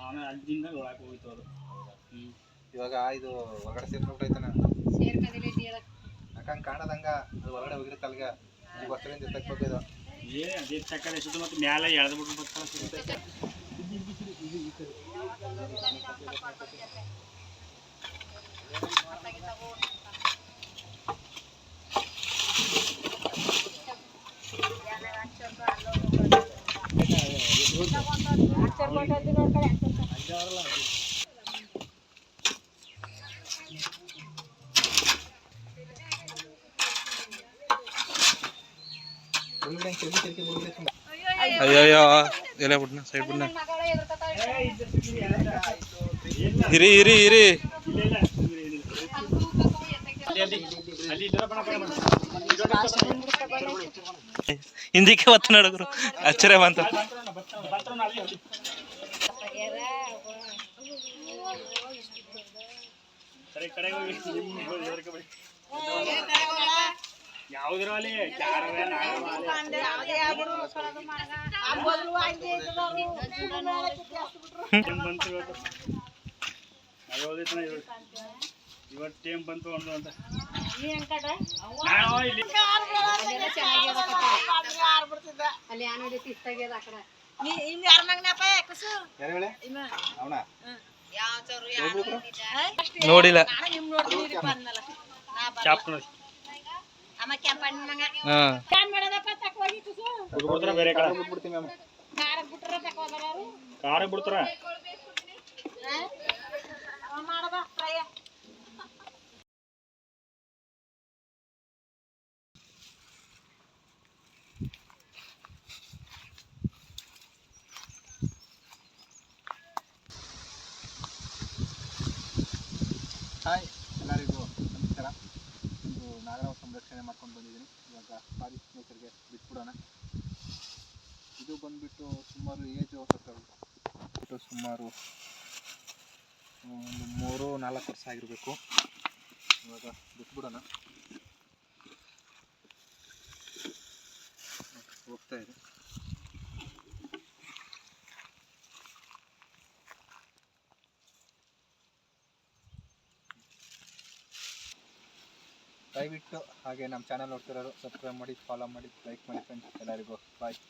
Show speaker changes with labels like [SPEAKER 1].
[SPEAKER 1] ಆಮೇಲೆ ಅಲ್ಲಿಂದ ಒಳಗೆ ಹೋಯ್ತು ಅದು
[SPEAKER 2] ಇವಾಗ ಇದು ಹೊರಗಡೆ ಸೇರ್ಕೊಂಡ್ಬಿಟ್ಟೈತನ ಯಾಕಂಗ್ ಕಾಣದಂಗ ಅದು ಹೊರಗಡೆ ಹೋಗಿರುತ್ತೆ ಅಲ್ಗ. ಈಗ ವರ್ಷದಿಂದ ತೆಗ್ಬೇಕು ಇದು
[SPEAKER 1] ಏ ಅದೇ ಎಷ್ಟೊತ್ತು ಮತ್ತೆ ಮ್ಯಾಲೆ ಎಳ್ದು ಬಿಟ್ಟು ಬರ್ತಾನೆ ಸಿಗುತ್ತೆ ayo ayo. Ya putna saya putna. Iri iri iri
[SPEAKER 3] ಹಿಂದಿಕ್ಕೆ ಒತ್ತ ಗುರು. ಆಶ್ಚರ್ಯ ಬಂತ.
[SPEAKER 1] ಬರ್ತಾನ, ಬರ್ತಾನ, ಟೈಮ್ ಬಂತು ಒಂದು ಅಂತ.
[SPEAKER 4] ಅಲ್ಲಿ ಆಮೇಲೆ ತಿಸ್ತಾಗ್ಯದ ಆ ಕಡೆ
[SPEAKER 2] ಯಾರು ಹೇಳಿ? ಅವನ?
[SPEAKER 3] ನೋಡಿಲ್ಲ.
[SPEAKER 1] ಚಾಪ್ ನೋಡಿ ಬಿಡ್ತಾರ
[SPEAKER 2] ಬಿಡ್ತೀನಿ ಮ್ಯಾಮ್.
[SPEAKER 1] ಕಾರ ಬಿಡ್ತಾರ?
[SPEAKER 2] ಹಾಯ್, ಎಲ್ಲರಿಗೂ ನಮಸ್ಕಾರ. ಒಂದು ನಾಗರಾವ್ ಸಂರಕ್ಷಣೆ ಮಾಡ್ಕೊಂಡು ಬಂದಿದ್ದೀನಿ. ಇವಾಗ ಪಾರಿ ಸ್ನೇಹಿತರಿಗೆ ಬಿಟ್ಬಿಡೋಣ. ಇದು ಬಂದ್ಬಿಟ್ಟು ಸುಮಾರು ಏಜು ಬಿಟ್ಟು ಸುಮಾರು ಒಂದು ಮೂರು, ನಾಲ್ಕು ವರ್ಷ ಆಗಿರಬೇಕು. ಇವಾಗ ಬಿಟ್ಬಿಡೋಣ. ಹೋಗ್ತಾ ಇದೆ. ದಯವಿಟ್ಟು ಹಾಗೆ ನಮ್ಮ ಚಾನಲ್ ನೋಡ್ತಿರೋರು ಸಬ್ಸ್ಕ್ರೈಬ್ ಮಾಡಿ ಫಾಲೋ ಮಾಡಿ ಲೈಕ್ ಮಾಡಿ ಫ್ರೆಂಡ್ಸ್ ಎಲ್ಲರಿಗೂ. ಬಾಯ್